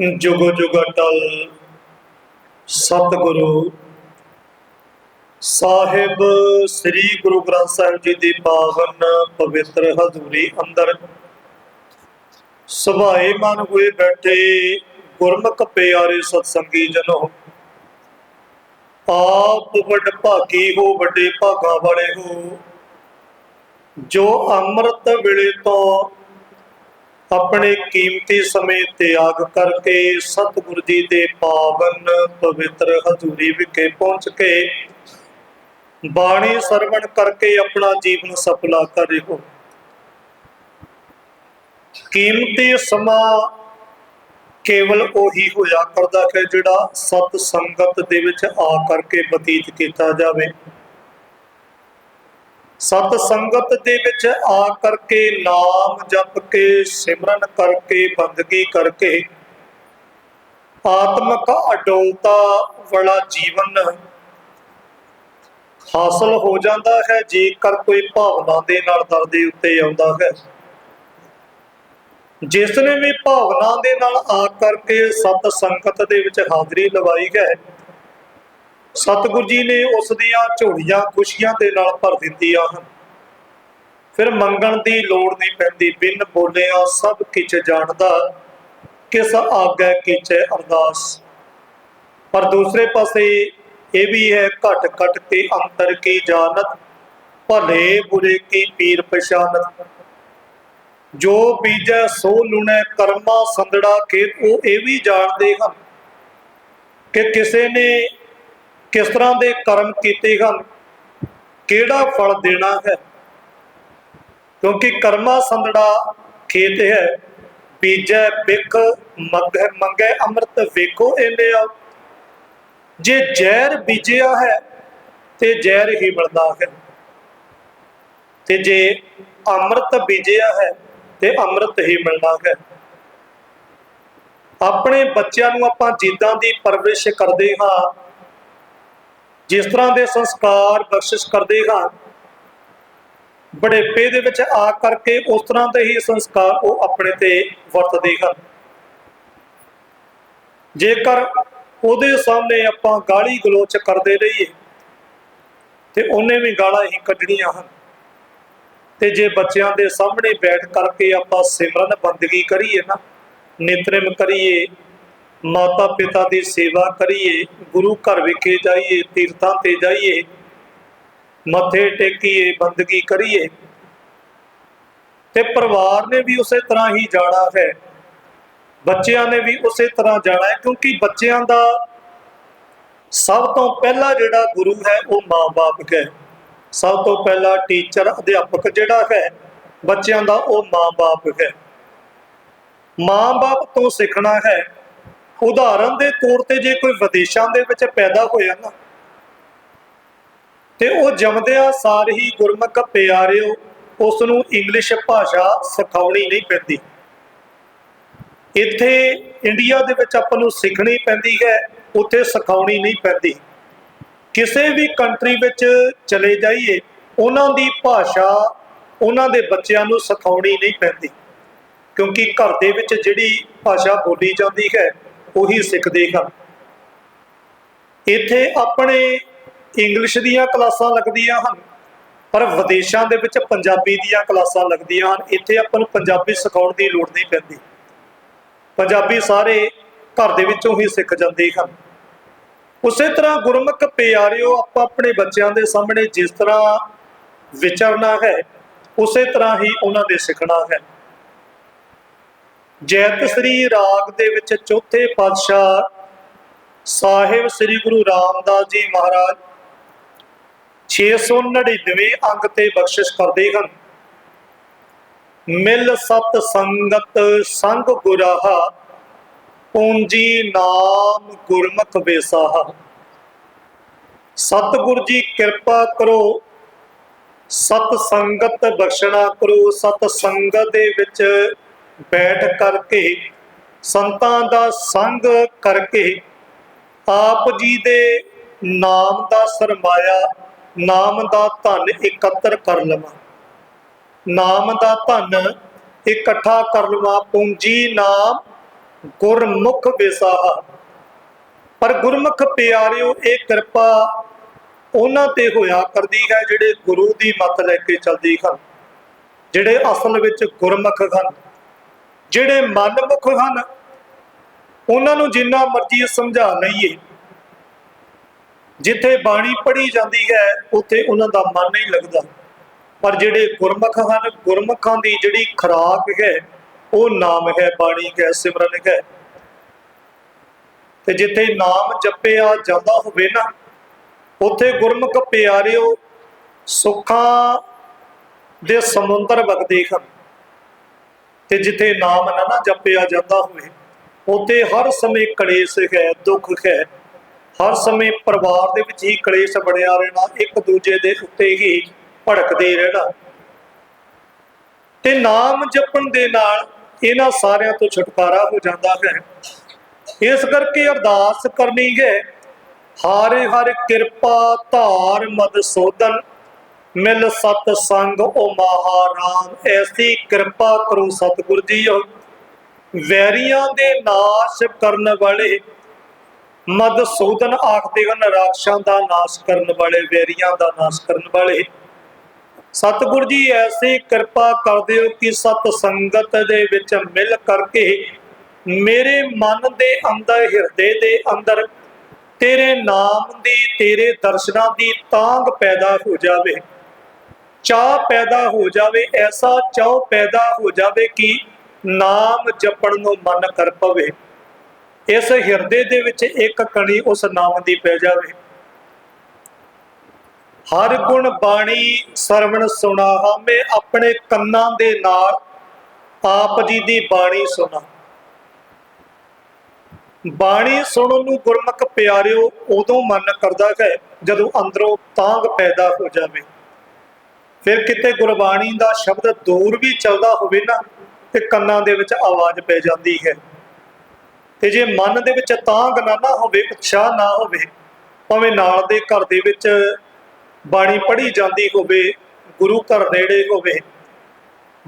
ਜੁਗ ਜੁਗ ਅਟਲ, ਸਤਿਗੁਰੂ। ਸਾਹਿਬ, ਸ੍ਰੀ ਗੁਰੂ ਗ੍ਰੰਥ ਸਾਹਿਬ ਜੀ ਦੀ ਪਾਵਨ ਪਵਿੱਤਰ ਹਜ਼ੂਰੀ ਅੰਦਰ। ਸਭਾਏ ਮਨ ਹੋਏ ਬੈਠੇ, ਗੁਰਮੁਖ ਪਿਆਰੇ ਸਤਸੰਗੀ ਜਨੋ। ਆਪ ਵੱਡ ਭਾਗੀ ਹੋ, ਵੱਡੇ ਭਾਗਾਂ ਵਾਲੇ ਹੋ। ਜੋ ਅੰਮ੍ਰਿਤ ਵੇਲੇ ਤੋਂ ਆਪਣੇ ਕੀਮਤੀ ਸਮੇਂ ਤਿਆਗ ਕਰਕੇ ਸਤਿਗੁਰੂ ਜੀ ਦੇ ਪਾਵਨ ਪਵਿੱਤਰ ਹਜ਼ੂਰੀ ਵਿਖੇ ਪਹੁੰਚ ਕੇ ਬਾਣੀ ਸਰਵਣ ਕਰਕੇ ਆਪਣਾ ਜੀਵਨ ਸਫਲਾ ਕਰ ਰਹੇ ਹੋ। ਕੀਮਤੀ ਸਮਾਂ ਕੇਵਲ ਉਹੀ ਹੋਇਆ ਕਰਦਾ ਹੈ ਜਿਹੜਾ ਸਤ ਸੰਗਤ ਦੇ ਵਿੱਚ ਆ ਕਰਕੇ ਬਤੀਤ ਕੀਤਾ ਜਾਵੇ। ਸਤ ਸੰਗਤ ਦੇ ਵਿੱਚ ਆ ਕਰਕੇ ਨਾਮ ਜਪ ਕੇ, ਸਿਮਰਨ ਕਰਕੇ, ਬੰਦਗੀ ਕਰਕੇ। ਆਤਮਕ ਅਡੋਲਤਾ ਵਾਲਾ ਜੀਵਨ ਹਾਸਲ ਹੋ ਜਾਂਦਾ ਹੈ, ਜੇਕਰ ਕੋਈ ਭਾਵਨਾ ਦੇ ਨਾਲ ਦਰ ਦੇ ਉੱਤੇ ਆਉਂਦਾ ਹੈ। ਜਿਸ ਨੇ ਵੀ ਭਾਵਨਾ ਦੇ ਨਾਲ ਆ ਕਰਕੇ ਸਤ ਸੰਗਤ ਦੇ ਵਿੱਚ ਹਾਜ਼ਰੀ ਲਵਾਈ ਹੈ ਸਤਿਗੁਰ ਜੀ ਨੇ ਉਸ ਦੀਆਂ ਝੋਲੀਆਂ, ਖੁਸ਼ੀਆਂ ਦੇ ਨਾਲ ਭਰ ਦਿੱਤੀਆਂ ਹਨ। ਫਿਰ ਮੰਗਣ ਦੀ ਲੋੜ ਨਹੀਂ ਪੈਂਦੀ, ਬਿਨ ਬੋਲਿਆ ਸਭ ਕਿਛ ਜਾਣਦਾ, ਕਿਸ ਆਗੈ ਕਿਛ ਅਰਦਾਸ। ਪਰ ਦੂਸਰੇ ਪਾਸੇ ਇਹ ਵੀ ਹੈ, ਘਟ ਘਟ ਤੇ ਅੰਤਰ ਕੀ ਜਾਣਤ, ਭਲੇ ਬੁਰੇ ਕੀ ਪੀਰ ਪਛਾਨਤ। ਜੋ ਬੀਜੈ ਸੋ ਲੁਣੈ, ਕਰਮਾ ਸੰਦੜਾ ਖੇਤ, ਉਹ ਇਹ ਵੀ ਜਾਣਦੇ ਹਨ ਕਿ ਕਿਸੇ ਨੇ ਕਿਸ ਤਰ੍ਹਾਂ ਦੇ ਕਰਮ ਕੀਤੇ ਹਨ? ਕਿਹੜਾ ਫਲ ਦੇਣਾ ਹੈ? ਕਿਉਂਕਿ ਕਰਮਾ ਸੰਦੜਾ ਖੇਤ ਹੈ, ਬੀਜੈ ਬਿਖ ਮੰਗੈ ਮੰਗੈ ਅੰਮ੍ਰਿਤ ਵੇਖੋ ਇਹਨੇ ਆ ਜੇ ਜ਼ਹਿਰ ਬੀਜਿਆ ਹੈ, ਤੇ ਜ਼ਹਿਰ ਹੀ ਮਿਲਦਾ ਹੈ। ਤੇ ਜੇ ਅੰਮ੍ਰਿਤ ਬੀਜਿਆ ਹੈ, ਤੇ ਅੰਮ੍ਰਿਤ ਹੀ ਮਿਲਦਾ ਹੈ। ਆਪਣੇ ਬੱਚਿਆਂ ਨੂੰ ਆਪਾਂ ਜੀਦਾਂ ਦੀ ਪਰਵਰਿਸ਼ ਕਰਦੇ ਹਾਂ ਜਿਸ ਤਰ੍ਹਾਂ ਦੇ ਸੰਸਕਾਰ ਬਖਸ਼ਿਸ਼ ਕਰਦੇ ਹਨ ਬੜੇਪੇ ਦੇ ਵਿੱਚ ਆ ਕਰਕੇ ਉਸ ਤਰ੍ਹਾਂ ਦੇ ਹੀ ਸੰਸਕਾਰ ਉਹ ਆਪਣੇ ਤੇ ਵਰਤਦੇ ਹਨ। ਜੇਕਰ ਉਹਦੇ ਸਾਹਮਣੇ ਆਪਾਂ ਗਾਲੀ ਗਲੋਚ ਕਰਦੇ ਰਹੀਏ, ਤੇ ਉਹਨੇ ਵੀ ਗਾਲਾਂ ਹੀ ਕੱਢਣੀਆਂ ਹਨ। ਤੇ ਜੇ ਬੱਚਿਆਂ ਦੇ ਸਾਹਮਣੇ ਬੈਠ ਕਰਕੇ ਆਪਾਂ ਸਿਮਰਨ ਬੰਦਗੀ ਕਰੀਏ ਨਾ ਨਿਤਨੇਮ ਕਰੀਏ ਮਾਤਾ ਪਿਤਾ ਦੀ ਸੇਵਾ ਕਰੀਏ, ਗੁਰੂ ਘਰ ਵਿਖੇ ਜਾਈਏ, ਤੀਰਥਾਂ ਤੇ ਜਾਈਏ, ਮੱਥੇ ਟੇਕੀਏ, ਬੰਦਗੀ ਕਰੀਏ। ਤੇ ਪਰਿਵਾਰ ਨੇ ਵੀ ਉਸੇ ਤਰ੍ਹਾਂ ਹੀ ਜਾਣਾ ਹੈ। ਬੱਚਿਆਂ ਨੇ ਵੀ ਉਸੇ ਤਰ੍ਹਾਂ ਜਾਣਾ ਹੈ, ਕਿਉਂਕਿ ਬੱਚਿਆਂ ਦਾ ਸਭ ਤੋਂ ਪਹਿਲਾ ਜਿਹੜਾ ਗੁਰੂ ਹੈ, ਉਹ ਮਾਂ-ਬਾਪ ਹੈ। ਸਭ ਤੋਂ ਪਹਿਲਾ ਟੀਚਰ, ਅਧਿਆਪਕ ਜਿਹੜਾ ਹੈ, ਬੱਚਿਆਂ ਦਾ ਉਹ ਮਾਂ-ਬਾਪ ਹੈ। ਮਾਂ-ਬਾਪ ਤੋਂ ਸਿੱਖਣਾ ਹੈ ਉਦਾਹਰਨ ਦੇ ਤੌਰ ਤੇ ਜੇ ਕੋਈ ਵਿਦੇਸ਼ਾਂ ਦੇ ਵਿੱਚ ਪੈਦਾ ਹੋਇਆ ਨਾ, ਤੇ ਉਹ ਜੰਮਦਿਆਂ ਸਾਰ ਹੀ ਗੁਰਮੁਖ ਪਿਆਰਿਓ ਉਸ ਨੂੰ ਇੰਗਲਿਸ਼ ਭਾਸ਼ਾ ਸਿਖਾਉਣੀ ਨਹੀਂ ਪੈਂਦੀ। ਇੱਥੇ ਇੰਡੀਆ ਦੇ ਵਿੱਚ ਆਪਾਂ ਨੂੰ ਸਿੱਖਣੀ ਪੈਂਦੀ ਹੈ, ਉੱਥੇ ਸਿਖਾਉਣੀ ਨਹੀਂ ਪੈਂਦੀ। ਕਿਸੇ ਵੀ ਕੰਟਰੀ ਵਿੱਚ ਚਲੇ ਜਾਈਏ, ਉਹਨਾਂ ਦੀ ਭਾਸ਼ਾ ਉਹਨਾਂ ਦੇ ਬੱਚਿਆਂ ਨੂੰ ਸਿਖਾਉਣੀ ਨਹੀਂ ਪੈਂਦੀ। ਕਿਉਂਕਿ ਘਰ ਦੇ ਵਿੱਚ ਜਿਹੜੀ ਭਾਸ਼ਾ ਬੋਲੀ ਜਾਂਦੀ ਹੈ ਉਹੀ ਸਿੱਖਦੇ ਹਨ ਇੱਥੇ ਆਪਣੇ ਇੰਗਲਿਸ਼ ਦੀਆਂ ਕਲਾਸਾਂ ਲੱਗਦੀਆਂ ਹਨ, ਪਰ ਵਿਦੇਸ਼ਾਂ ਦੇ ਵਿੱਚ ਪੰਜਾਬੀ ਦੀਆਂ ਕਲਾਸਾਂ ਲੱਗਦੀਆਂ ਹਨ। ਇੱਥੇ ਆਪਾਂ ਨੂੰ ਪੰਜਾਬੀ ਸਿਖਾਉਣ ਦੀ ਲੋੜ ਨਹੀਂ ਪੈਂਦੀ। ਪੰਜਾਬੀ ਸਾਰੇ ਘਰ ਦੇ ਵਿੱਚੋਂ ਹੀ ਸਿੱਖ ਜਾਂਦੇ ਹਨ। ਉਸੇ ਤਰ੍ਹਾਂ ਗੁਰਮੁਖ ਪਿਆਰਿਓ, ਆਪਾਂ ਆਪਣੇ ਬੱਚਿਆਂ ਦੇ ਸਾਹਮਣੇ ਜਿਸ ਤਰ੍ਹਾਂ ਵਿਚਰਨਾ ਹੈ, ਉਸੇ ਤਰ੍ਹਾਂ ਹੀ ਉਹਨਾਂ ਦੇ ਸਿੱਖਣਾ ਹੈ। ਜੈਤ ਸ੍ਰੀ ਰਾਗ ਦੇ ਵਿੱਚ ਚੌਥੇ ਪਾਤਸ਼ਾਹ ਸਾਹਿਬ ਸ੍ਰੀ ਗੁਰੂ ਰਾਮਦਾਸ ਜੀ ਮਹਾਰਾਜ 699 ਅੰਗ ਤੇ ਬਖਸ਼ਿਸ਼ ਕਰਦੇ ਹਨ। ਮਿਲ ਸਤ ਸੰਗਤ ਸੰਗ ਗੁਰਾਹਾ, ਪੂੰਜੀ ਨਾਮ ਗੁਰਮੁਖ ਬੇਸਾਹਾ ਸਤਿਗੁਰ ਜੀ ਕਿਰਪਾ ਕਰੋ, ਸਤ ਸੰਗਤ ਬਖਸ਼ਣਾ ਕਰੋ, ਸਤ ਸੰਗਤ ਦੇ ਵਿੱਚ ਬੈਠ ਕਰਕੇ ਸੰਤਾਂ ਦਾ ਸੰਗ ਕਰਕੇ ਆਪ ਜੀ ਦੇ ਨਾਮ ਦਾ ਸਰਮਾਇਆ, ਨਾਮ ਦਾ ਧਨ ਇਕੱਤਰ ਕਰ ਲਵਾਂ। ਨਾਮ ਦਾ ਧਨ ਇਕੱਠਾ ਕਰ ਲਵਾਂ, ਪੂੰਜੀ ਨਾਮ ਗੁਰਮੁਖ ਵਿਸਾਹਾ। ਪਰ ਗੁਰਮੁਖ ਪਿਆਰਿਓ, ਇਹ ਕਿਰਪਾ ਉਹਨਾਂ ਤੇ ਹੋਇਆ ਕਰਦੀ ਹੈ, ਜਿਹੜੇ ਗੁਰੂ ਦੀ ਮੱਤ ਲੈ ਕੇ ਚੱਲਦੇ ਹਨ, ਜਿਹੜੇ ਅਸਲ ਵਿੱਚ ਗੁਰਮੁਖ ਹਨ। ਜਿਹੜੇ ਮਨਮੁਖ ਹਨ, ਉਹਨਾਂ ਨੂੰ ਜਿੰਨਾ ਮਰਜ਼ੀ ਸਮਝਾ ਲਈਏ। ਜਿੱਥੇ ਬਾਣੀ ਪੜ੍ਹੀ ਜਾਂਦੀ ਹੈ, ਉੱਥੇ ਉਹਨਾਂ ਦਾ ਮਨ ਨਹੀਂ ਲੱਗਦਾ। ਪਰ ਜਿਹੜੇ ਗੁਰਮੁਖ ਹਨ, ਗੁਰਮੁਖਾਂ ਦੀ ਜਿਹੜੀ ਖੁਰਾਕ ਹੈ, ਉਹ ਨਾਮ ਹੈ ਬਾਣੀ ਹੈ ਸਿਮਰਨ ਹੈ। ਤੇ ਜਿੱਥੇ ਨਾਮ ਜਪਿਆ ਜਾਂਦਾ ਹੋਵੇ ਨਾ, ਉੱਥੇ ਗੁਰਮੁਖ ਪਿਆਰਿਓ ਸੁੱਖਾਂ ਦੇ ਸਮੁੰਦਰ ਵਗਦੇ ਹਨ। ਤੇ ਜਿੱਥੇ ਨਾਮ ਨਾ ਨਾ ਜਪਿਆ ਜਾਂਦਾ ਹੋਵੇ, ਉੱਥੇ ਹਰ ਸਮੇਂ ਕਲੇਸ਼ ਹੈ, ਦੁੱਖ ਹੈ। ਹਰ ਸਮੇਂ ਪਰਿਵਾਰ ਦੇ ਵਿੱਚ ਹੀ ਕਲੇਸ਼ ਬਣਿਆ ਰਹਿਣਾ, ਇੱਕ ਦੂਜੇ ਦੇ ਉੱਤੇ ਹੀ ਭੜਕਦੇ ਰਹਿਣਾ। ਤੇ ਨਾਮ ਜਪਣ ਦੇ ਨਾਲ ਇਹਨਾਂ ਸਾਰਿਆਂ ਤੋਂ ਛੁਟਕਾਰਾ ਹੋ ਜਾਂਦਾ ਹੈ। ਇਸ ਕਰਕੇ ਅਰਦਾਸ ਕਰਨੀ ਹੈ ਹਾਰੇ ਹਰ ਕਿਰਪਾ, ਧਾਰ, ਮਦ ਸੋਦਨ ਮਿਲ ਸਤ ਸੰਗ ਓ ਮਹਾਰਾਮ ਐਸੀ ਕਿਰਪਾ ਕਰੋ ਸਤਿਗੁਰ ਜੀਓ। ਵੈਰੀਆਂ ਦੇ ਨਾਸ਼ ਕਰਨ ਵਾਲੇ ਮਦ ਆਖਦੇ ਹਨ, ਰਾਖਸ਼ਾਂ ਦਾ ਨਾਸ਼ ਕਰਨ ਵਾਲੇ, ਵੈਰੀਆਂ ਦਾ ਨਾਸ਼ ਕਰਨ ਵਾਲੇ। ਸਤਿਗੁਰ ਜੀ, ਐਸੀ ਕਿਰਪਾ ਕਰ ਦਿਓ ਕਿ ਸਤ ਸੰਗਤ ਦੇ ਵਿੱਚ ਮਿਲ ਕਰਕੇ ਮੇਰੇ ਮਨ ਦੇ ਅੰਦਰ, ਹਿਰਦੇ ਦੇ ਅੰਦਰ, ਤੇਰੇ ਨਾਮ ਦੀ, ਤੇਰੇ ਦਰਸ਼ਨਾਂ ਦੀ ਤਾਂਗ ਪੈਦਾ ਹੋ ਜਾਵੇ। ਚਾਹ ਪੈਦਾ ਹੋ ਜਾਵੇ, ਐਸਾ ਚਾਹ ਪੈਦਾ ਹੋ ਜਾਵੇ ਕਿ ਨਾਮ ਜਪਣ ਨੂੰ ਮਨ ਕਰ ਪਵੇ। ਇਸ ਹਿਰਦੇ ਦੇ ਵਿੱਚ ਇੱਕ ਕਣੀ ਉਸ ਨਾਮ ਦੀ ਪੈ ਜਾਵੇ। ਹਰ ਗੁਣ ਬਾਣੀ ਸਰਵਣ ਸੁਣਾ ਮੈਂ ਆਪਣੇ ਕੰਨਾਂ ਦੇ ਨਾਲ ਆਪ ਜੀ ਦੀ ਬਾਣੀ ਸੁਣਾ। ਬਾਣੀ ਸੁਣਨ ਨੂੰ ਗੁਰਮੁਖ ਪਿਆਰਿਓ ਉਦੋਂ ਮਨ ਕਰਦਾ ਹੈ ਜਦੋਂ ਅੰਦਰੋਂ ਤਾਂਗ ਪੈਦਾ ਹੋ ਜਾਵੇ। ਫਿਰ ਕਿਤੇ ਗੁਰਬਾਣੀ ਦਾ ਸ਼ਬਦ ਦੂਰ ਵੀ ਚੱਲਦਾ ਹੋਵੇ ਨਾ, ਤੇ ਕੰਨਾਂ ਦੇ ਵਿੱਚ ਆਵਾਜ਼ ਪੈ ਜਾਂਦੀ ਹੈ। ਤੇ ਜੇ ਮਨ ਦੇ ਵਿੱਚ ਤਾਂ ਨਾ ਹੋਵੇ, ਉਤਸ਼ਾਹ ਨਾ ਹੋਵੇ, ਭਾਵੇਂ ਨਾਲ ਦੇ ਘਰ ਦੇ ਵਿੱਚ ਬਾਣੀ ਪੜ੍ਹੀ ਜਾਂਦੀ ਹੋਵੇ, ਗੁਰੂ ਘਰ ਨੇੜੇ ਹੋਵੇ,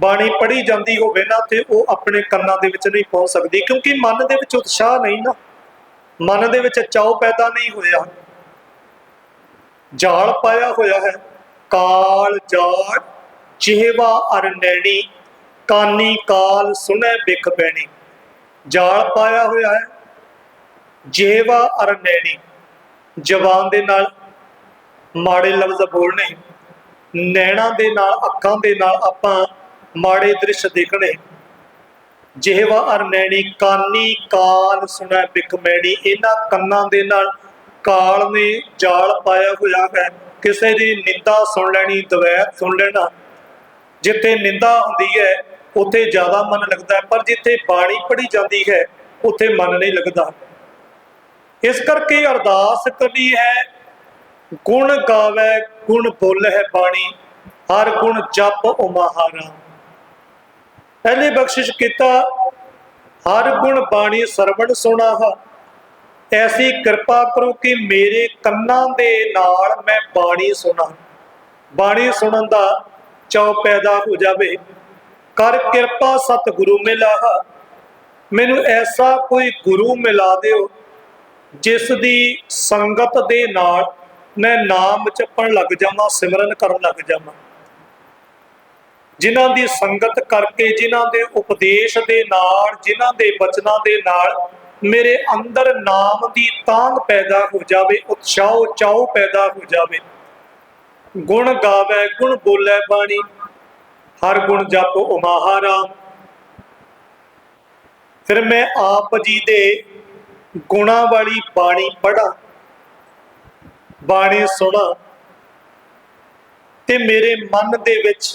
ਬਾਣੀ ਪੜ੍ਹੀ ਜਾਂਦੀ ਹੋਵੇ ਨਾ, ਤੇ ਉਹ ਆਪਣੇ ਕੰਨਾਂ ਦੇ ਵਿੱਚ ਨਹੀਂ ਪਹੁੰਚ ਸਕਦੀ, ਕਿਉਂਕਿ ਮਨ ਦੇ ਵਿੱਚ ਉਤਸ਼ਾਹ ਨਹੀਂ ਨਾ। ਮਨ ਦੇ ਵਿੱਚ ਚਾਉ ਪੈਦਾ ਨਹੀਂ ਹੋਇਆ। ਜਾਲ ਪਾਇਆ ਹੋਇਆ ਹੈ। ਕਾਲ ਜਾਲ ਜਿਹਵਾ ਅਰਨੈਣੀ, ਕਾਨੀ ਕਾਲ ਸੁਣੈ ਬਿਖ ਪੈਣੀ ਜਾਲ ਪਾਇਆ ਹੋਇਆ ਹੈ ਜਿਹਵਾ ਅਰਨੈਣੀ। ਜ਼ਬਾਨ ਦੇ ਨਾਲ ਮਾੜੇ ਲਫ਼ਜ਼ ਬੋਲਣੇ, ਨੈਣਾ ਦੇ ਨਾਲ ਅੱਖਾਂ ਦੇ ਨਾਲ ਆਪਾਂ ਮਾੜੇ ਦ੍ਰਿਸ਼ ਦੇਖਣੇ। ਜਿਹਵਾ ਅਰਨੈਣੀ, ਕਾਨੀ ਕਾਲ ਸੁਣੈ ਬਿਖ ਮੈਣੀ ਇਹਨਾਂ ਕੰਨਾਂ ਦੇ ਨਾਲ ਕਾਲ ਨੇ ਜਾਲ ਪਾਇਆ ਹੋਇਆ ਹੈ। ਕਿਸੇ ਦੀ ਨਿੰਦਾ ਸੁਣ ਲੈਣੀ ਦਵੈਤ ਸੁਣ ਲੈਣਾ। ਜਿੱਥੇ ਨਿੰਦਾ ਹੁੰਦੀ ਹੈ, ਉੱਥੇ ਜ਼ਿਆਦਾ ਮਨ ਲੱਗਦਾ ਹੈ, ਪਰ ਜਿੱਥੇ ਬਾਣੀ ਪੜ੍ਹੀ ਜਾਂਦੀ ਹੈ, ਉੱਥੇ ਮਨ ਨਹੀਂ ਲੱਗਦਾ। ਇਸ ਕਰਕੇ ਅਰਦਾਸ ਕਰਨੀ ਹੈ, ਗੁਣ ਗਾਵੇ, ਗੁਣ ਬੋਲ ਹੈ ਬਾਣੀ, ਹਰ ਗੁਣ ਜਪ ਉਮਹਾਰਾ। ਪਹਿਲੇ ਬਖਸ਼ਿਸ਼ ਕੀਤਾ, ਹਰ ਗੁਣ ਬਾਣੀ ਸਰਵਣ ਸੁਣਾ ਹਾ। ਐਸੀ ਕਿਰਪਾ ਕਰੋ ਕਿ ਮੇਰੇ ਕੰਨਾਂ ਦੇ ਨਾਲ ਮੈਂ ਬਾਣੀ ਸੁਣਾ। ਬਾਣੀ ਸੁਣਨ ਦਾ ਚਾਅ ਪੈਦਾ ਹੋ ਜਾਵੇ। ਕਰ ਕਿਰਪਾ ਸਤਿਗੁਰੂ ਮਿਲਾਹਾ। ਮੈਨੂੰ ਐਸਾ ਕੋਈ ਗੁਰੂ ਮਿਲਾ ਦਿਓ, ਜਿਸ ਦੀ ਸੰਗਤ ਦੇ ਨਾਲ ਮੈਂ ਨਾਮ ਜਪਣ ਲੱਗ ਜਾਵਾਂ, ਸਿਮਰਨ ਕਰਨ ਲੱਗ ਜਾਵਾਂ। ਜਿਨ੍ਹਾਂ ਦੀ ਸੰਗਤ ਕਰਕੇ, ਜਿਨ੍ਹਾਂ ਦੇ ਉਪਦੇਸ਼ ਦੇ ਨਾਲ, ਜਿਨ੍ਹਾਂ ਦੇ ਬਚਨਾਂ ਦੇ ਨਾਲ ਮੇਰੇ ਅੰਦਰ ਨਾਮ ਦੀ ਤਾਂਗ ਪੈਦਾ ਹੋ ਜਾਵੇ, ਉਤਸ਼ਾਹ ਚਾਉ ਪੈਦਾ ਹੋ ਜਾਵੇ। ਗੁਣ ਗਾਵੇ, ਗੁਣ ਬੋਲੇ ਬਾਣੀ, ਹਰ ਗੁਣ ਜਪ ਉਮਾਹਾਰਾਮ ਫਿਰ ਮੈਂ ਆਪ ਜੀ ਦੇ ਗੁਣਾ ਵਾਲੀ ਬਾਣੀ ਪੜਾਂ ਬਾਣੀ ਸੁਣਾ ਤੇ ਮੇਰੇ ਮਨ ਦੇ ਵਿੱਚ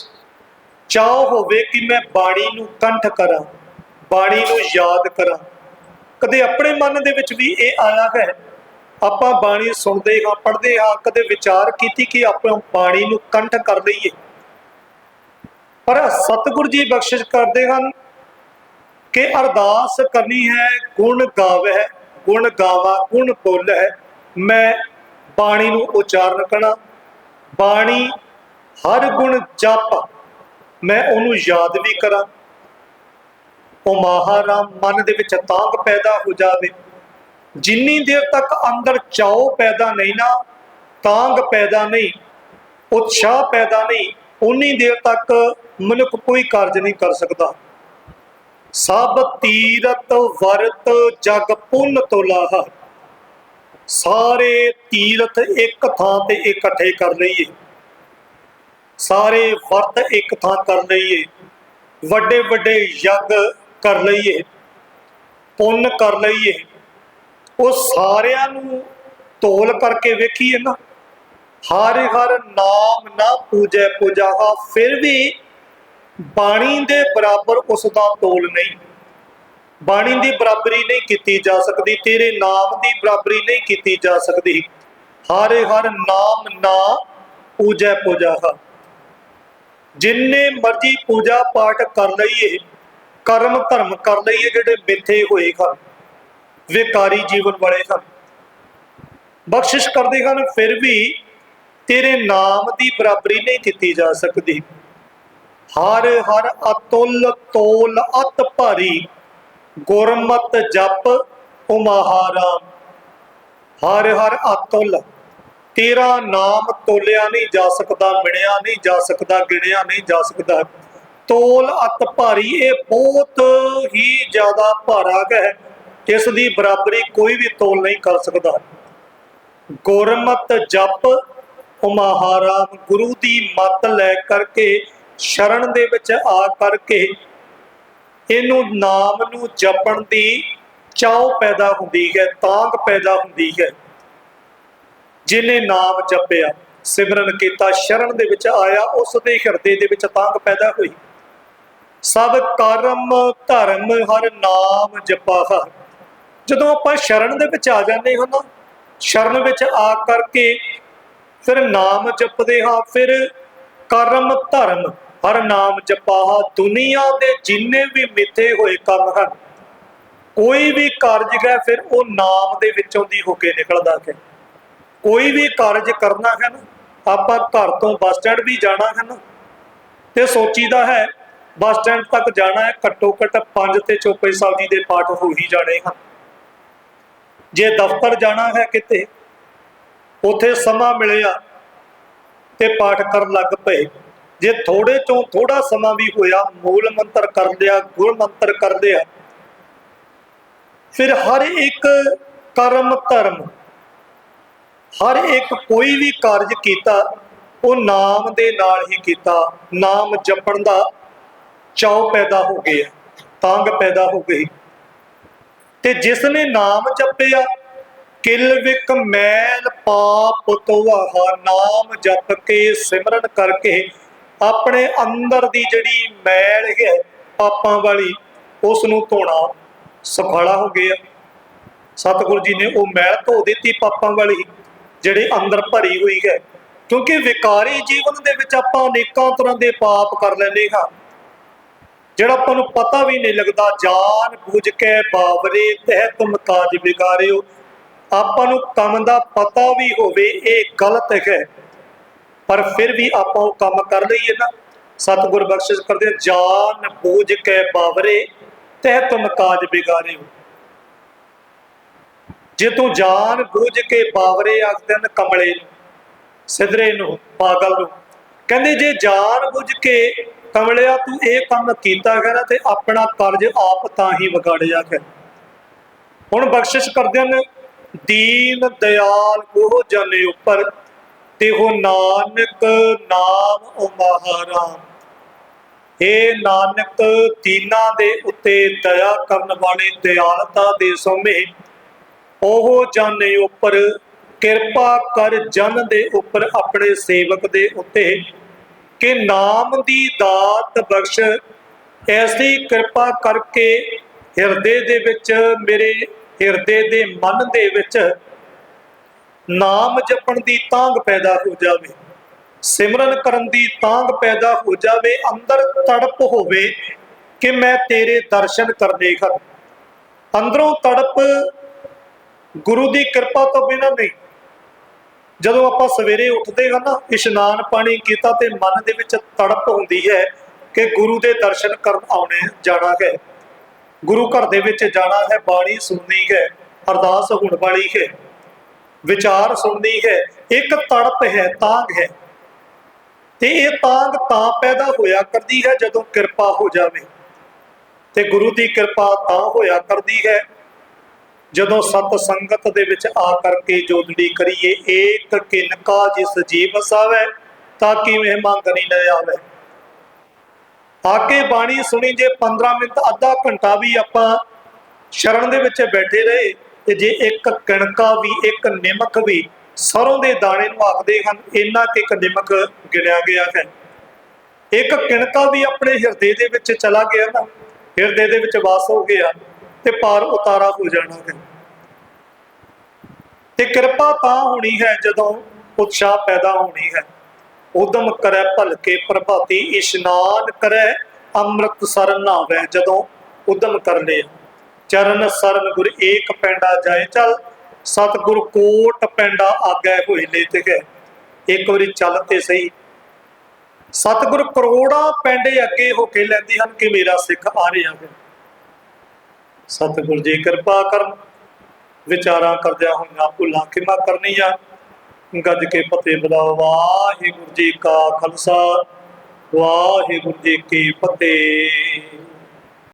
ਚਾਹ ਹੋਵੇ ਕਿ ਮੈਂ ਬਾਣੀ ਨੂੰ ਕੰਠ ਕਰਾਂ, ਬਾਣੀ ਨੂੰ ਯਾਦ ਕਰਾਂ। ਕਦੇ ਆਪਣੇ ਮਨ ਦੇ ਵਿੱਚ ਵੀ ਇਹ ਆਇਆ ਹੈ। ਆਪਾਂ ਬਾਣੀ ਸੁਣਦੇ ਹਾਂ, ਪੜ੍ਹਦੇ ਹਾਂ, ਕਦੇ ਵਿਚਾਰ ਕੀਤੀ ਕਿ ਆਪਾਂ ਬਾਣੀ ਨੂੰ ਕੰਠ ਕਰ ਲਈਏ। ਪਰ ਸਤਿਗੁਰੂ ਜੀ ਬਖਸ਼ਿਸ਼ ਕਰਦੇ ਹਨ ਕਿ ਅਰਦਾਸ ਕਰਨੀ ਹੈ, ਗੁਣ ਗਾਵੇ ਗੁਣ ਗਾਵਾ, ਗੁਣ ਬੋਲ ਹੈ। ਮੈਂ ਬਾਣੀ ਨੂੰ ਉਚਾਰਨ ਕਰਨਾ ਬਾਣੀ ਹਰ ਗੁਣ ਜਪ। ਮੈਂ ਉਹਨੂੰ ਯਾਦ ਵੀ ਕਰਾਂ। ਉਹ ਮਹਾਰਾਮ ਮਨ ਦੇ ਵਿੱਚ ਤਾਂਗ ਪੈਦਾ ਹੋ ਜਾਵੇ। ਜਿੰਨੀ ਦੇਰ ਤੱਕ ਅੰਦਰ ਚਾਉ ਪੈਦਾ ਨਹੀਂ ਨਾ, ਤਾਂਗ ਪੈਦਾ ਨਹੀਂ, ਉਤਸ਼ਾਹ ਪੈਦਾ ਨਹੀਂ, ਉਨੀ ਦੇਰ ਤੱਕ ਮਨੁੱਖ ਕੋਈ ਕਾਰਜ ਨਹੀਂ ਕਰ ਸਕਦਾ। ਸਭ ਤੀਰਤ ਵਰਤ ਜਗ ਪੁੰਨ ਤੋਲਾਹ ਸਾਰੇ ਤੀਰਥ ਇੱਕ ਥਾਂ ਤੇ ਇਕੱਠੇ ਕਰ ਲਈਏ। ਸਾਰੇ ਵਰਤ ਇੱਕ ਥਾਂ ਕਰ ਲਈਏ। ਵੱਡੇ ਵੱਡੇ ਯੱਗ ਕਰ ਲਈਏ, ਪੁੰਨ ਕਰ ਲਈਏ, ਉਹ ਸਾਰਿਆਂ ਨੂੰ ਤੋਲ ਕਰਕੇ ਵੇਖੀਏ ਨਾ। ਹਰ ਹਰ ਨਾਮ ਨਾ ਪੂਜੈ ਪੂਜਾਹਾ, ਫਿਰ ਵੀ ਬਾਣੀ ਦੇ ਬਰਾਬਰ ਉਸ ਦਾ ਤੋਲ ਨਹੀਂ। ਬਾਣੀ ਦੀ ਬਰਾਬਰੀ ਨਹੀਂ ਕੀਤੀ ਜਾ ਸਕਦੀ, ਤੇਰੇ ਨਾਮ ਦੀ ਬਰਾਬਰੀ ਨਹੀਂ ਕੀਤੀ ਜਾ ਸਕਦੀ। ਹਰ ਹਰ ਨਾਮ ਨਾ ਪੂਜੈ ਪੂਜਾਹਾ। ਜਿੰਨੇ ਮਰਜ਼ੀ ਪੂਜਾ ਪਾਠ ਕਰ ਲਈਏ ਕਰਮ ਧਰਮ ਕਰ ਲਈਏ ਜਿਹੜੇ ਮਿੱਥੇ ਹੋਏ ਹਨ, ਵਿਕਾਰੀ ਜੀਵਨ ਵਾਲੇ ਹਨ। ਬਖਸ਼ਿਸ਼ ਕਰਦੇ ਹਨ, ਫਿਰ ਵੀ ਤੇਰੇ ਨਾਮ ਦੀ ਬਰਾਬਰੀ ਨਹੀਂ ਕੀਤੀ ਜਾ ਸਕਦੀ। ਹਰ ਹਰ ਅਤੁੱਲ ਤੋਲ ਅਤ ਭਾਰੀ, ਗੁਰਮਤ ਜਪ ਉਮਹਾਰਾਮ ਹਰ ਹਰ ਅਤੁੱਲ, ਤੇਰਾ ਨਾਮ ਤੋਲਿਆ ਨਹੀਂ ਜਾ ਸਕਦਾ, ਮਿਣਿਆ ਨਹੀਂ ਜਾ ਸਕਦਾ, ਗਿਣਿਆ ਨਹੀਂ ਜਾ ਸਕਦਾ। ਤੋਲ ਅਤ ਭਾਰੀ, ਇਹ ਬਹੁਤ ਹੀ ਜ਼ਿਆਦਾ ਭਾਰਾ ਹੈ। ਇਸ ਦੀ ਬਰਾਬਰੀ ਕੋਈ ਵੀ ਤੋਲ ਨਹੀਂ ਕਰ ਸਕਦਾ। ਗੁਰਮਤ ਜਪ ਉਮਹਾਰਾਮ, ਗੁਰੂ ਦੀ ਮਤ ਲੈ ਕਰਕੇ, ਸ਼ਰਨ ਦੇ ਵਿੱਚ ਆ ਕਰਕੇ, ਇਹਨੂੰ ਨਾਮ ਨੂੰ ਜਪਣ ਦੀ ਚਾਉ ਪੈਦਾ ਹੁੰਦੀ ਹੈ ਤਾਂਗ ਪੈਦਾ ਹੁੰਦੀ ਹੈ। ਜਿਨੇ ਨਾਮ ਜਪਿਆ, ਸਿਮਰਨ ਕੀਤਾ, ਸ਼ਰਨ ਦੇ ਵਿੱਚ ਆਇਆ, ਉਸ ਦੇ ਹਿਰਦੇ ਦੇ ਵਿੱਚ ਤਾਂਗ ਪੈਦਾ ਹੋਈ। ਸਭ ਕਰਮ ਧਰਮ ਹਰ ਨਾਮ ਜਪਾਹਾ ਜਦੋਂ ਆਪਾਂ ਸ਼ਰਨ ਦੇ ਵਿੱਚ ਆ ਜਾਂਦੇ ਹਾਂ ਨਾ, ਸ਼ਰਨ ਵਿੱਚ ਆ ਕਰਕੇ ਫਿਰ ਨਾਮ ਜਪਦੇ ਹਾਂ, ਫਿਰ ਕਰਮ ਧਰਮ ਹਰ ਨਾਮ ਜਪਾਹਾ ਦੁਨੀਆ ਦੇ ਜਿੰਨੇ ਵੀ ਮਿੱਥੇ ਹੋਏ ਕੰਮ ਹਨ, ਕੋਈ ਵੀ ਕਾਰਜ ਹੈ, ਫਿਰ ਉਹ ਨਾਮ ਦੇ ਵਿੱਚੋਂ ਦੀ ਹੋ ਕੇ ਨਿਕਲਦਾ ਹੈ। ਕੋਈ ਵੀ ਕਾਰਜ ਕਰਨਾ ਹੈ ਨਾ, ਆਪਾਂ ਘਰ ਤੋਂ ਬੱਸ ਸਟੈਂਡ ਵੀ ਜਾਣਾ ਹੈ ਨਾ, ਤੇ ਸੋਚੀਦਾ ਹੈ ਬੱਸ ਸਟੈਂਡ ਤੱਕ ਜਾਣਾ ਹੈ, ਘੱਟੋ ਘੱਟ 5 ਤੇ ਚੌਪਈ ਸਾਲ ਜੀ ਦੇ ਪਾਠ ਹੋ ਹੀ ਜਾਣੇ ਹਨ। ਜੇ ਦਫ਼ਤਰ ਜਾਣਾ ਹੈ ਕਿਤੇ, ਉਥੇ ਸਮਾਂ ਮਿਲਿਆ ਤੇ ਪਾਠ ਕਰਨ ਲੱਗ ਪਏ। ਜੇ ਥੋੜੇ ਤੋਂ ਥੋੜਾ ਸਮਾਂ ਵੀ ਹੋਇਆ, ਮੂਲ ਮੰਤਰ ਕਰ ਲਿਆ, ਗੁਰ ਮੰਤਰ ਕਰ ਲਿਆ, ਫਿਰ ਹਰ ਇੱਕ ਕਰਮ ਧਰਮ, ਹਰ ਇੱਕ ਕੋਈ ਵੀ ਕਾਰਜ ਕੀਤਾ, ਉਹ ਨਾਮ ਦੇ ਨਾਲ ਹੀ ਕੀਤਾ, ਨਾਮ ਜਪਣ ਦਾ ਚਾਉ ਪੈਦਾ ਹੋ ਗਏ ਤੰਗ ਪੈਦਾ ਹੋ ਗਈ ਤੇ ਜਿਸ ਨੇ ਨਾਮ ਜਪਿਆ, ਕਿਲ ਵਿਕ ਮੈਲ ਪਾਪ ਤੋਹਾ, ਨਾਮ ਜਪ ਕੇ ਸਿਮਰਨ ਕਰਕੇ ਆਪਣੇ ਅੰਦਰ ਦੀ ਜਿਹੜੀ ਮੈਲ ਹੈ, ਪਾਪਾਂ ਵਾਲੀ ਉਸ ਨੂੰ ਧੋਣਾ ਸਫਾਲਾ ਹੋ ਗਿਆ। ਸਤਿਗੁਰੂ ਜੀ ਨੇ ਉਹ ਮੈਲ ਧੋ ਦਿੱਤੀ ਪਾਪਾਂ ਵਾਲੀ, ਜਿਹੜੇ ਅੰਦਰ ਭਰੀ ਹੋਈ ਹੈ। ਕਿਉਂਕਿ ਵਿਕਾਰੀ ਜੀਵਨ ਦੇ ਵਿੱਚ ਆਪਾਂ ਅਨੇਕਾਂ ਤਰ੍ਹਾਂ ਦੇ ਪਾਪ ਕਰ ਲੈਂਦੇ ਹਾਂ। ਜਿਹੜਾ ਆਪਾਂ ਨੂੰ ਪਤਾ ਵੀ ਨਹੀਂ ਲੱਗਦਾ, ਜਾਨ ਬੁੱਝ ਕੇ ਬਾਵਰੇ ਤਹਿ ਤੁਮ ਵਿਗਾਰਿਓ। ਆਪਾਂ ਨੂੰ ਕੰਮ ਦਾ ਪਤਾ ਵੀ ਹੋਵੇ, ਇਹ ਗਲਤ ਹੈ। ਪਰ ਫਿਰ ਵੀ ਆਪਾਂ ਉਹ ਕੰਮ ਕਰ ਲਈਏ ਨਾ। ਸਤਿਗੁਰ ਬਖਸ਼ਿਸ਼ ਕਰਦੇ ਜਾਨ ਬੂਝ ਕੇ ਬਾਵਰੇ ਤਹਿ ਤੁਮ ਕਾਜ ਵਿਗਾਰਿਓ। ਜੇ ਤੂੰ ਜਾਨ ਬੂਝ ਕੇ ਬਾਵਰੇ ਆਖਦੇ ਨੇ ਕਮਲੇ ਨੂੰ ਸਿਧਰੇ ਨੂੰ, ਪਾਗਲ ਨੂੰ, ਕਹਿੰਦੇ ਜੇ ਜਾਨ ਬੁਝ ਕੇ ਕਮਲਿਆ ਤੂੰ ਇਹ ਕੰਮ ਕੀਤਾ ਹੈ ਤੇ ਆਪਣਾ ਕਰਜ਼ ਆਪ ਤਾਂ ਹੀ ਵਿਗਾੜਿਆ ਹੈ ਹੁਣ ਬਖਸ਼ਿਸ਼ ਕਰਦੇ ਨੇ, ਦੀਨ ਦਿਆਲ ਉਹ ਜਨ ਉੱਪਰ, ਤੇ ਉਹ ਨਾਨਕ ਨਾਮ ਉਹ ਮਹਾਰਾਮ। ਏ ਨਾਨਕ, ਦੀਨਾਂ ਦੇ ਉੱਤੇ ਦਇਆ ਕਰਨ ਵਾਲੇ ਦਿਆਲਤਾ ਦੇ ਸੋਮੇ, ਉਹ ਜਾਣੇ ਉੱਪਰ ਕਿਰਪਾ ਕਰ ਜਨ ਦੇ ਉੱਪਰ ਆਪਣੇ ਸੇਵਕ ਦੇ ਉੱਤੇ ਕਿ ਨਾਮ ਦੀ ਦਾਤ ਬਖਸ਼, ਐਸੀ ਕਿਰਪਾ ਕਰਕੇ ਹਿਰਦੇ ਦੇ ਵਿੱਚ, ਮੇਰੇ ਹਿਰਦੇ ਦੇ ਮਨ ਦੇ ਵਿੱਚ ਨਾਮ ਜਪਣ ਦੀ ਤਾਂਗ ਪੈਦਾ ਹੋ ਜਾਵੇ, ਸਿਮਰਨ ਕਰਨ ਦੀ ਤਾਂਗ ਪੈਦਾ ਹੋ ਜਾਵੇ, ਅੰਦਰ ਤੜਪ ਹੋਵੇ ਕਿ ਮੈਂ ਤੇਰੇ ਦਰਸ਼ਨ ਕਰਨੇ ਹਨ। ਅੰਦਰੋਂ ਤੜਪ ਗੁਰੂ ਦੀ ਕਿਰਪਾ ਤੋਂ ਬਿਨਾਂ ਨਹੀਂ ਜਦੋਂ ਆਪਾਂ ਸਵੇਰੇ ਉੱਠਦੇ ਹਾਂ ਨਾ, ਇਸ਼ਨਾਨ ਪਾਣੀ ਕੀਤਾ ਤੇ ਮਨ ਦੇ ਵਿੱਚ ਤੜਪ ਹੁੰਦੀ ਹੈ ਕਿ ਗੁਰੂ ਦੇ ਦਰਸ਼ਨ ਕਰਨ ਆਉਣੇ ਜਾਣਾ ਹੈ। ਗੁਰੂ ਘਰ ਦੇ ਵਿੱਚ ਜਾਣਾ ਹੈ, ਬਾਣੀ ਸੁਣਨੀ ਹੈ, ਅਰਦਾਸ ਹੋਣ ਵਾਲੀ ਹੈ, ਵਿਚਾਰ ਸੁਣਨੀ ਹੈ, ਇੱਕ ਤੜਪ ਹੈ ਤਾਂਗ ਹੈ। ਤੇ ਇਹ ਤਾਂਗ ਤਾਂ ਪੈਦਾ ਹੋਇਆ ਕਰਦੀ ਹੈ ਜਦੋਂ ਕਿਰਪਾ ਹੋ ਜਾਵੇ। ਤੇ ਗੁਰੂ ਦੀ ਕਿਰਪਾ ਤਾਂ ਹੋਇਆ ਕਰਦੀ ਹੈ ਜਦੋਂ ਸਤ ਸੰਗਤ ਦੇ ਵਿੱਚ ਆ ਕਰਕੇ ਜੋਦੜੀ ਕਰੀਏ, ਏਕ ਕਿਨਕਾ ਜਿਸ ਜੀਵ ਸਾਵੇ, ਤਾਂ ਕਿ ਮਹਿਮਾਨ ਨਹੀਂ ਆਵੇ। ਆ ਕੇ ਬਾਣੀ ਸੁਣੀ ਜੇ 15 ਮਿੰਟ, ਅੱਧਾ ਘੰਟਾ ਵੀ ਆਪਾਂ ਸ਼ਰਨ ਦੇ ਵਿੱਚ ਬੈਠੇ ਰਹੇ, ਤੇ ਜੇ ਇੱਕ ਕਣਕਾ ਵੀ, ਇੱਕ ਨਿਮਕ ਵੀ ਸਰੋਂ ਦੇ ਦਾਣੇ ਨੂੰ ਆਖਦੇ ਹਨ, ਇੰਨਾ ਕਿ ਇੱਕ ਨਿਮਕ ਗਿਣਿਆ ਗਿਆ ਹੈ। ਇੱਕ ਕਿਣਕਾ ਵੀ ਆਪਣੇ ਹਿਰਦੇ ਦੇ ਵਿੱਚ ਚਲਾ ਗਿਆ ਨਾ, ਹਿਰਦੇ ਦੇ ਵਿੱਚ ਵਾਸ ਹੋ ਗਿਆ। ਤੇ ਪਾਰ ਉਤਾਰਾ ਹੋ ਜਾਣਾ ਹੈ। ਤੇ ਕਿਰਪਾ ਤਾਂ ਹੋਣੀ ਹੈ ਜਦੋਂ ਉਤਸ਼ਾਹ ਪੈਦਾ ਹੋਣੀ ਹੈ। ਉਦਮ ਕਰੈ ਭਲਕੇ ਪ੍ਰਭਾਤੀ ਇਸ਼ਨਾਨ ਕਰੈ ਅੰਮ੍ਰਿਤ ਸਰ ਨਾਵੇ ਜਦੋਂ ਉਦਮ ਕਰ ਲਿਆ ਚਰਨ ਸਰਨ ਗੁਰ ਏਕ ਪੈਂਡਾ ਜਾਏ ਚਲ, ਸਤਿਗੁਰ ਕੋਟ ਪੈਂਡਾ ਆਗੇ ਹੋਏ ਲੈ ਤੇ ਗਏ ਇੱਕ ਵਾਰੀ ਚੱਲ ਤੇ ਸਹੀ। ਸਤਿਗੁਰ ਕਰੋੜਾਂ ਪੈਂਡੇ ਅੱਗੇ ਹੋ ਕੇ ਲੈਂਦੇ ਹਨ ਕਿ ਮੇਰਾ ਸਿੱਖ ਆ ਰਿਹਾ ਹੈ। ਸਤਿਗੁਰ ਜੀ ਕਿਰਪਾ ਕਰਨ। ਵਿਚਾਰਾਂ ਕਰਦਿਆਂ ਹੋਈਆਂ ਭੁੱਲਾਂ ਕਿਮਾ ਕਰਨੀਆਂ। ਗੱਜ ਕੇ ਫਤਿਹ ਬੁਲਾਓ ਵਾਹਿਗੁਰੂ ਜੀ ਕਾ ਖਾਲਸਾ। ਵਾਹਿਗੁਰੂ ਜੀ ਕੀ ਫਤਿਹ।